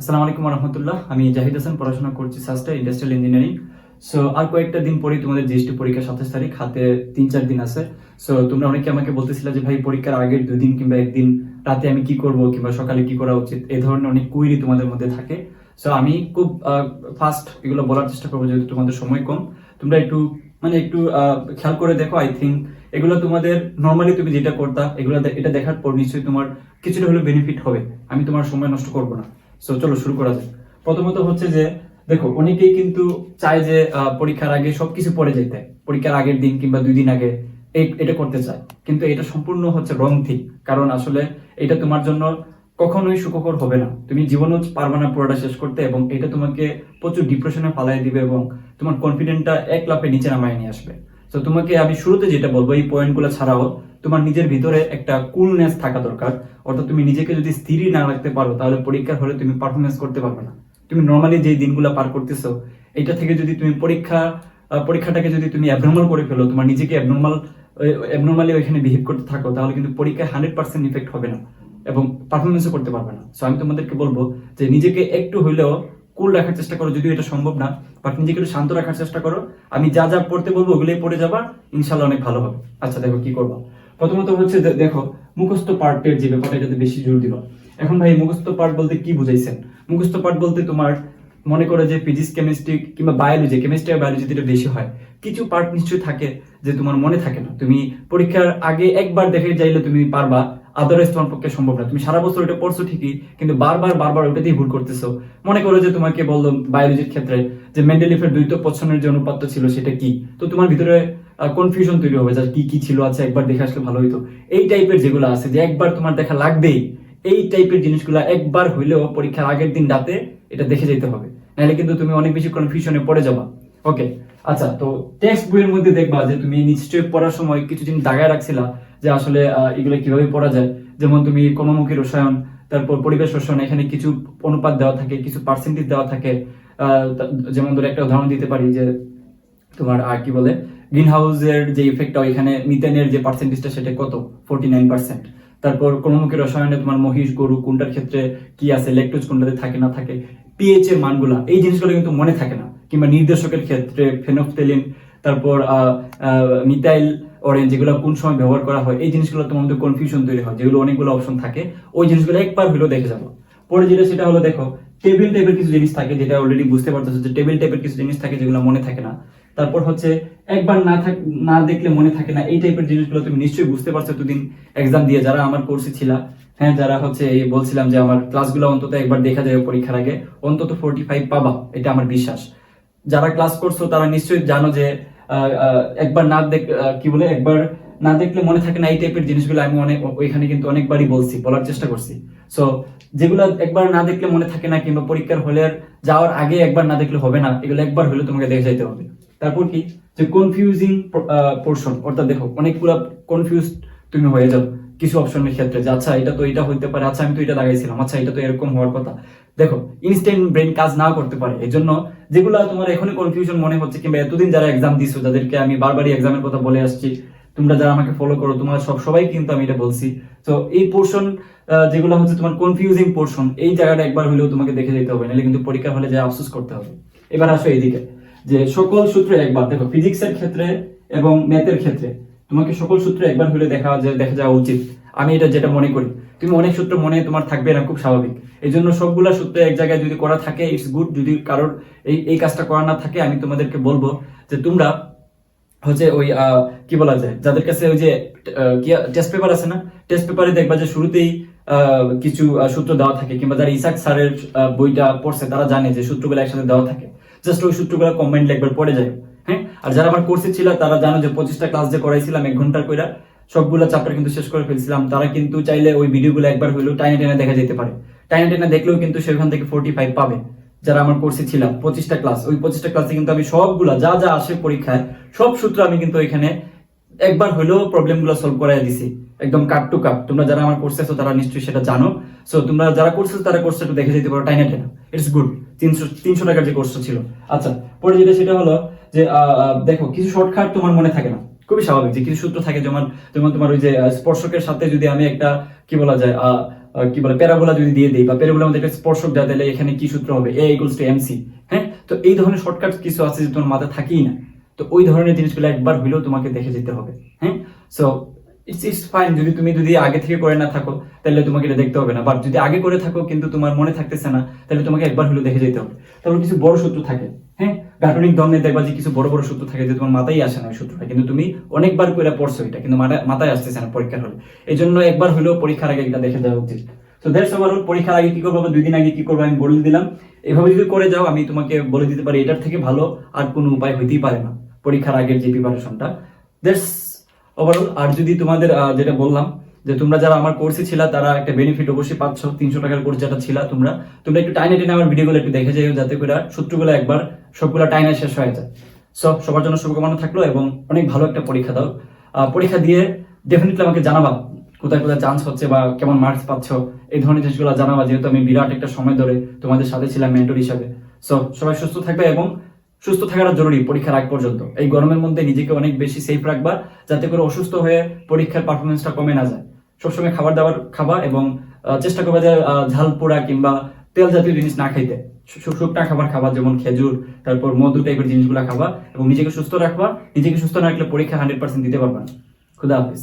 আসসালামু আলাইকুম রহমতুল্লাহ আমি জাহিদ হাসান, পড়াশোনা করছি সাস্টা ইন্ডাস্ট্রিয়াল ইঞ্জিনিয়ারিং। সো আর কয়েকটা দিন পরেই তোমাদের জিএসটি পরীক্ষা সাতাশ তারিখ, হাতে তিন চার দিন আছে। সো তোমরা অনেকে আমাকে বলতেছিলে যে, ভাই, পরীক্ষার আগের দুই দিন কিংবা একদিন রাতে আমি কি করব কিংবা সকালে কি করা উচিত? এই ধরনের অনেক কুইরি তোমাদের মধ্যে থাকে। সো আমি খুব ফাস্ট এগুলো বলার চেষ্টা করব যেহেতু তোমাদের সময় কম। তোমরা একটু মানে একটু খেয়াল করে দেখো আই থিঙ্ক এগুলো তোমাদের নর্মালি তুমি যেটা করতা, এগুলো এটা দেখার পর নিশ্চয়ই তোমার কিছুটা হলেও বেনিফিট হবে। আমি তোমার সময় নষ্ট করব না। সো চলো শুরু করা যাক। প্রথমত হচ্ছে যে, দেখো, অনেকেই কিন্তু চায় যে পরীক্ষার আগে সবকিছু পড়ে যেতে। পরীক্ষার আগের দিন কিংবা দুই দিন আগে এটা করতে চায়। কিন্তু এটা সম্পূর্ণ হচ্ছে রং থিং কারণ আসলে এটা তোমার জন্য কখনোই সুখকর হবে না। তুমি জীবনও পারবে না পুরোটা শেষ করতে এবং এটা তোমাকে প্রচুর ডিপ্রেশনে ফালাই দিবে এবং তোমার কনফিডেন্টটা এক লাফে নিচে নামায় নিয়ে আসবে। তো তোমাকে আমি শুরুতে যেটা বলব, এই পয়েন্টগুলো ছাড়াও তোমার নিজের ভিতরে একটা কুলনেস থাকা দরকার। অর্থাৎ তুমি নিজেকে যদি স্থিরই না রাখতে পারো, তাহলে পরীক্ষার হলে তুমি পারফরমেন্স করতে পারবে না। তুমি নর্মালি যে দিনগুলো পার করতেছো এটা থেকে যদি তুমি পরীক্ষা পরীক্ষাটাকে যদি তুমি অ্যাবনর্মাল করে ফেলো, তোমার নিজেকে অ্যাবনর্মাল অ্যাবনর্মালি ওইখানে বিহেভ করতে থাকো, তাহলে কিন্তু পরীক্ষায় হান্ড্রেড পার্সেন্ট ইফেক্ট হবে না এবং পারফরমেন্সও করতে পারবে না। সো আমি তোমাদেরকে বলব যে নিজেকে একটু হইলেও কুল রাখার চেষ্টা করো, যদিও এটা সম্ভব না বাট নিজেকে একটু শান্ত রাখার চেষ্টা করো। আমি যা যা পড়তে বলব ওগুলোই পড়ে যাবা ইনশাল্লাহ অনেক ভালো হবে। আচ্ছা দেখো কি করবা। প্রথমত হচ্ছে দেখো, মুখস্থ পার্টের যে ব্যাপারটা, এটাতে বেশি জোর দিবা। এখন ভাই, মুখস্থ পার্ট বলতে কি বুঝাইছেন? মুখস্থ পার্ট বলতে তোমার মনে করে যে ফিজিক্স কেমিস্ট্রি কিংবা বায়োলজি কেমিস্ট্রি আর বায়োলজি যেটা বেশি হয়। কিছু পার্ট নিশ্চয়ই থাকে যে তোমার মনে থাকে না। তুমি পরীক্ষার আগে একবার দেখে যাইলে তুমি পারবা। আদারওয়াইজ তোমার পক্ষে সম্ভব না। তুমি সারা বছর এটা পড়ছো ঠিকই, কিন্তু বারবার বারবার ওটাতেই ভুল করতেছো। মনে করো যে তোমাকে বলল বায়োলজির ক্ষেত্রে যে মেন্ডেলিফের দ্বৈত পছন্দের যে অনুপাত্য ছিল সেটা কি? তো তোমার ভিতরে কনফিউশন তৈরি হবে যে কি কি ছিল? আছে একবার দেখে আসলে ভালো হইতো। এই টাইপের যেগুলো আছে, যে একবার তোমার দেখা লাগবেই, এই টাইপের জিনিসগুলো একবার হইলেও পরীক্ষার আগের দিন রাতে এটা দেখে যেতে হবে। নাহলে কিন্তু তুমি অনেক বেশি কনফিউশনে পড়ে যাবা। ওকে আচ্ছা তো টেক্সট বইয়ের মধ্যে দেখবা যে তুমি নিশ্চয়ই পড়ার সময় কিছু জিনিস দাগায় রাখছিলা যে আসলে এগুলো কীভাবে পড়া যায়? যেমন তুমি কর্মমুখী রসায়ন, তারপর পরিবেশ রসায়ন, এখানে কিছু অনুপাত দেওয়া থাকে, কিছু পার্সেন্টেজ দেওয়া থাকে। যেমন ধরে একটা উদাহরণ দিতে পারি যে, তোমার, আর কি বলে? গ্রিন হাউসের যে ইফেক্টটা এখানে মিথেনের যে পার্সেন্টেজটা সেটা কত? ফোর্টি নাইন পার্সেন্ট তারপর কর্মমুখী রসায়নে তোমার মহিষ, গরু কোনটার ক্ষেত্রে কি আছে? ল্যাকটোজ কোনটাতে থাকে, না থাকে? পিএইচ এর মানগুলা, এই জিনিসগুলো কিন্তু মনে থাকে না। কিংবা নির্দেশকের ক্ষেত্রে ফেনোফথেলিন তারপর মিথাইল অরেঞ্জ যেগুলো কোন সময় ব্যবহার করা হয়, এই জিনিসগুলো তোমার মধ্যে কনফিউশন তৈরি হয়, যেগুলো অনেকগুলো অপশন থাকে, ওই জিনিসগুলো একবার হলেও দেখে যাব। পরে যেটা, সেটা হলো দেখো টেবিল টাইপের কিছু জিনিস থাকে, যেটা অলরেডি বুঝতে পারতেছো যে টেবিল টাইপের কিছু জিনিস থাকে যেগুলো মনে থাকে না। তারপর হচ্ছে, একবার না থাক, না দেখলে মনে থাকে না, এই টাইপের জিনিসগুলো তুমি নিশ্চয়ই বুঝতে পারছ এতদিন এক্সাম দিয়ে, যারা আমার কোর্সে ছিল হ্যাঁ যারা হচ্ছে এই বলছিলাম যে আমার ক্লাসগুলো অন্তত একবার দেখা যাবে পরীক্ষার আগে, অন্তত ফোর্টি ফাইভ পাবা, এটা আমার বিশ্বাস। যারা ক্লাস করছ, তারা নিশ্চয়ই জানো যে একবার না দেখ কি বলে, একবার না দেখলে মনে থাকে না এই টাইপের জিনিসগুলো আমি অনেক, ওইখানে কিন্তু অনেকবারই বলছি, বলার চেষ্টা করছি। সো যেগুলো একবার না দেখলে মনে থাকে না কিংবা পরীক্ষার হলে যাওয়ার আগে একবার না দেখলে হবে না, এগুলো একবার হলে তোমাকে দেখে যাইতে হবে। তারপর কি? যে কনফিউজিং পোর্শন অর্থাৎ দেখো, অনেকগুলো কনফিউজ তুমি হয়ে যাও। কিছু অপশনের ক্ষেত্রে যে আচ্ছা এটা তো এটা হইতে পারে আচ্ছা আমি তো এটা লাগাইছিলাম আচ্ছা এটা তো এরকম হওয়ার কথা। দেখো ইনস্ট্যান্ট ব্রেন কাজ নাও করতে পারে। এই জন্য যেগুলো তোমার এখনই কনফিউশন মনে হচ্ছে, কিংবা এতদিন যারা এক্সাম দিছো, যাদেরকে আমি বারবারই এক্সামের কথা বলে আসছি, তোমরা যারা আমাকে ফলো করো, তোমরা সব, সবাই কিন্তু আমি এটা বলছি। তো এই পোর্শন যেগুলো হচ্ছে তোমার কনফিউজিং পোর্শন এই জায়গাটা একবার হলেও তোমাকে দেখে যেতে হবে, নাহলে কিন্তু পরীক্ষা হলে যা আফসোস করতে হবে। এবার আসো এইদিকে, যে সকল সূত্র একবার, দেখো ফিজিক্সের ক্ষেত্রে এবং ম্যাথের ক্ষেত্রে, তোমাকে সকল সূত্র একবার হলে দেখা দেখা যাওয়া উচিত। আমি এটা যেটা মনে করি। তুমি অনেক সূত্র মনে তোমার থাকবে না, খুব স্বাভাবিক। এই জন্য সবগুলা সূত্র এক জায়গায় যদি করা থাকে ইটস গুড যদি কারোর এই এই কাজটা করা না থাকে, আমি তোমাদেরকে বলব যে তোমরা হচ্ছে ওই কি বলা যায়, যাদের কাছে ওই যে টেস্ট পেপার আছে না? টেস্ট পেপারে দেখবা যে শুরুতেই কিছু সূত্র দেওয়া থাকে, কিংবা যারা ইসাক স্যারের বইটা পড়ছে, তারা জানে যে সূত্রগুলো একসাথে দেওয়া থাকে। জাস্ট ওই সূত্রগুলো কমেন্ট একবার পড়ে যায় হ্যাঁ? আর যারা আমার কোর্সে ছিল, তারা জানো যে পঁচিশটা ক্লাস যে করাইছিলাম, এক ঘণ্টার কইরা সবগুলো চ্যাপ্টার কিন্তু শেষ করে ফেলছিলাম। তারা কিন্তু চাইলে ওই ভিডিওগুলো একবার হইলেও টাইনে টেনে দেখা যেতে পারে। টাইনে টেনে দেখলেও কিন্তু সেখান থেকে ফোর্টি ফাইভ পাবে। যারা আমার কোর্সে ছিলাম, পঁচিশটা ক্লাস ওই পঁচিশটা ক্লাসে কিন্তু আমি সবগুলা, যা যা আসে পরীক্ষায়, সব সূত্র আমি কিন্তু এখানে একবার হলেও প্রবলেমগুলো সলভ করাই দিছি। একদম কাট টু কাট তোমরা যারা আমার কোর্সে আছো, তারা নিশ্চয়ই সেটা জানো। সো তোমরা যারা কোর্সে তারা কোর্সটা একটু দেখে যেতে পারো টাইনে টেনে ইটস গুড তিনশো তিনশো টাকার যে কোর্সটা ছিল। আচ্ছা পরে যেটা সেটা হলো যে দেখো, কিছু শর্টকাট তোমার মনে থাকে না। খুবই স্বাভাবিক যে কিছু সূত্র থাকে, যেমন যেমন তোমার ওই যে স্পর্শকের সাথে যদি আমি একটা, কি বলা যায় কি বলে, প্যারাবোলা যদি দিয়ে দিই, বা প্যারাবোলার মধ্যে একটা স্পর্শক দেওয়া তাহলে এখানে কি সূত্র হবে? এ ইকুয়ালস টু এমসি হ্যাঁ? তো এই ধরনের শর্টকাট কিছু আছে যে তোমার মাথায় থাকেই না। তো ওই ধরনের জিনিসগুলো একবার হইলেও তোমাকে দেখে যেতে হবে হ্যাঁ? সো ইটস ইটস ফাইন যদি তুমি যদি আগে থেকে করে না থাকো, তাহলে তোমাকে এটা দেখতে হবে না। বাট যদি আগে করে থাকো, কিন্তু তোমার মনে থাকতেছে না, তাহলে তোমাকে একবার হলেও দেখে যেতে হবে। তারপর কিছু বড় সূত্র থাকে হ্যাঁ? গাঠনিক দেখবা যে কিছু বড় বড় সূত্র থাকে যে তোমার মাথায় আসে না ওই সূত্রটা কিন্তু তুমি অনেকবার করে পড়ছো এটা, কিন্তু মাথায় আসতেছে না পরীক্ষার হলে। এই জন্য একবার হলেও পরীক্ষার আগে এটা দেখে উচিত। তো পরীক্ষার আগে কি করব বা দুই দিন আগে কি করব? আমি বলে দিলাম। এভাবে যদি করে যাও, আমি তোমাকে বলে দিতে পারি, এটার থেকে ভালো আর কোনো উপায় হইতেই পারে না পরীক্ষার আগের যে প্রিপারেশনটা ওভারঅল আর যদি তোমাদের যেটা বললাম, যে তোমরা যারা আমার কোর্সে ছিল, তারা একটা বেনিফিট অবশ্যই পাচ্ছ। তিনশো টাকার কোর্স যেটা ছিল, তোমরা তোমরা একটু টাইনে টেনে আমার ভিডিওগুলো একটু দেখে যাও যাতে করে সূত্রগুলো একবার সবগুলো টাইনে শেষ হয়ে যায়। সব সবার জন্য শুভকামনা থাকল এবং অনেক ভালো একটা পরীক্ষা দাও। পরীক্ষা দিয়ে ডেফিনেটলি আমাকে জানাবা, কোথায় কোথায় চান্স হচ্ছে বা কেমন মার্কস পাচ্ছ। এই ধরনের জিনিসগুলো জানাবা, যেহেতু আমি বিরাট একটা সময় ধরে তোমাদের সাথে ছিলাম মেন্টর হিসাবে। সো সবাই সুস্থ থাকবে এবং সুস্থ থাকাটা জরুরি পরীক্ষার আগ পর্যন্ত। এই গরমের মধ্যে নিজেকে অনেক বেশি সেফ রাখবা যাতে করে অসুস্থ হয়ে পরীক্ষার পারফরমেন্সটা কমে না যায়। সবসময় খাবার দাবার খাবা এবং চেষ্টা করবা যে ঝাল পোড়া কিংবা তেল জাতীয় জিনিস না খাইতে। শুকনা খাবার খাবার যেমন খেজুর, তারপর মধু টাইপের জিনিসগুলো খাবা এবং নিজেকে সুস্থ রাখবা। নিজেকে সুস্থ না রাখলে পরীক্ষা হান্ড্রেড পার্সেন্ট দিতে পারবা না। খুদা হাফিজ।